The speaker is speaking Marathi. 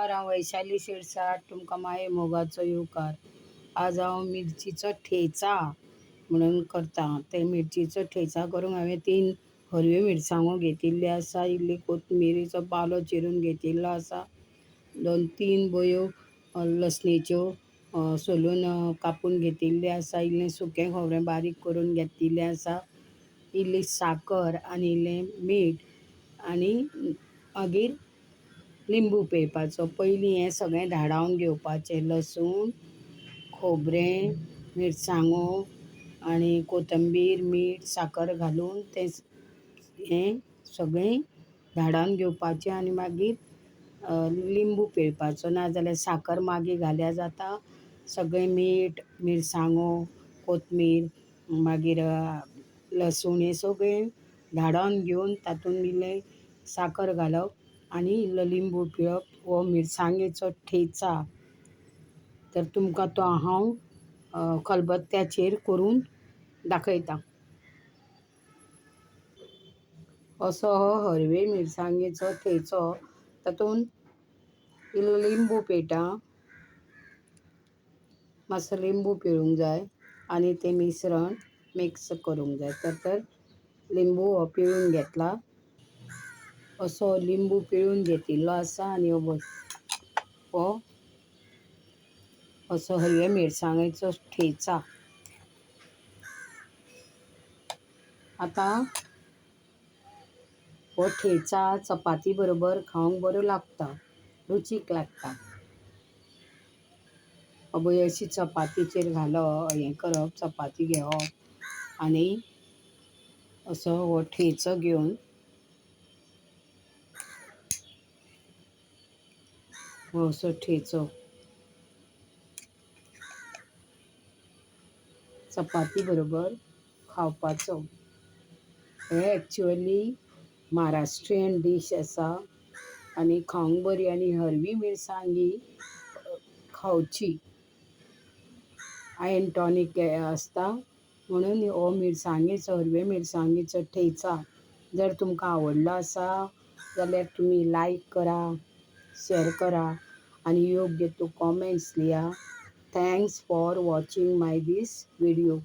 नमस्कार हांव वैशाली शिरसाट तुमकां माये मोगाचो येवकार. आज हांव मिरचीचो ठेचा म्हणून करता. ते मिरचीचो ठेचा करूंक हांवें तीन हरव्यो मिरसांगो घेतिल्ल्यो आसा इल्ली कोथमिरीचो पालो चिरून घेतिल्लो आसा दोन तीन बयो लसणेच्यो सोलून कापून घेतिल्ल्यो आसा इल्लें सुकें खोबरें बारीक करून घेतिल्लें आसा इल्ली साकर आनी इल्लें मीठ आनी मागीर लिंबू पिळपाचो पयलीं हें सगळें धाडावन घेवपाचें. लसूण खोबरें मिरसांगो आनी कोथंबीर मीठ साकर घालून तें हें सगळें धाडावन घेवपाचें. आनी मागीर लिंबू पिळपाचो नाजाल्यार साकर मागीर घाल्यार जाता. सगळें मीठ मिरसांगो कोथमीर मागीर लसूण हें सगळें धाडावन घेवन तातूंत इल्लें साकर घालप. आनी इल्लो लिंबू पिळप हो मिरसांगेचो ठेचा. तर तुमकां तो हांव खलबत्त्याचेर करून दाखयतां. असो हो हरवे मिरसांगेचो ठेचो. तातूंत इल्लो लिंबू पेटा मातसो लिंबू पिळूंक जाय आनी तें मिश्रण मिक्स करूंक जाय. तर तर लिंबू हो पिळून घेतला. असो लिंबू पिळून घेतिल्लो आसा आनी हो व हो? असो हरव्या मिरसांगेचो ठेचा. आतां? हो ठेचा चपाती बरोबर खावंक बरो लागता. रुचीक लागता. अबय अशी चपातीचेर घालप हें करप चपाती घेवप आनी असो हो ठेचो घेवन हो ठेचो. चपाती बरोबर खावपाचो. हें एक्चुअली महाराष्ट्रीयन डीश आसा आनी खावंक बरी आनी हरवी मिरसांग ही खावची आयन टॉनीक आसता म्हणून हो मिरसांगेचो हरवे मिरसांगेचो ठेचा. जर तुमकां आवडलो आसा जाल्यार तुमी लायक करा शेअर करा. and you get to comments Leah. Thanks for watching my this video.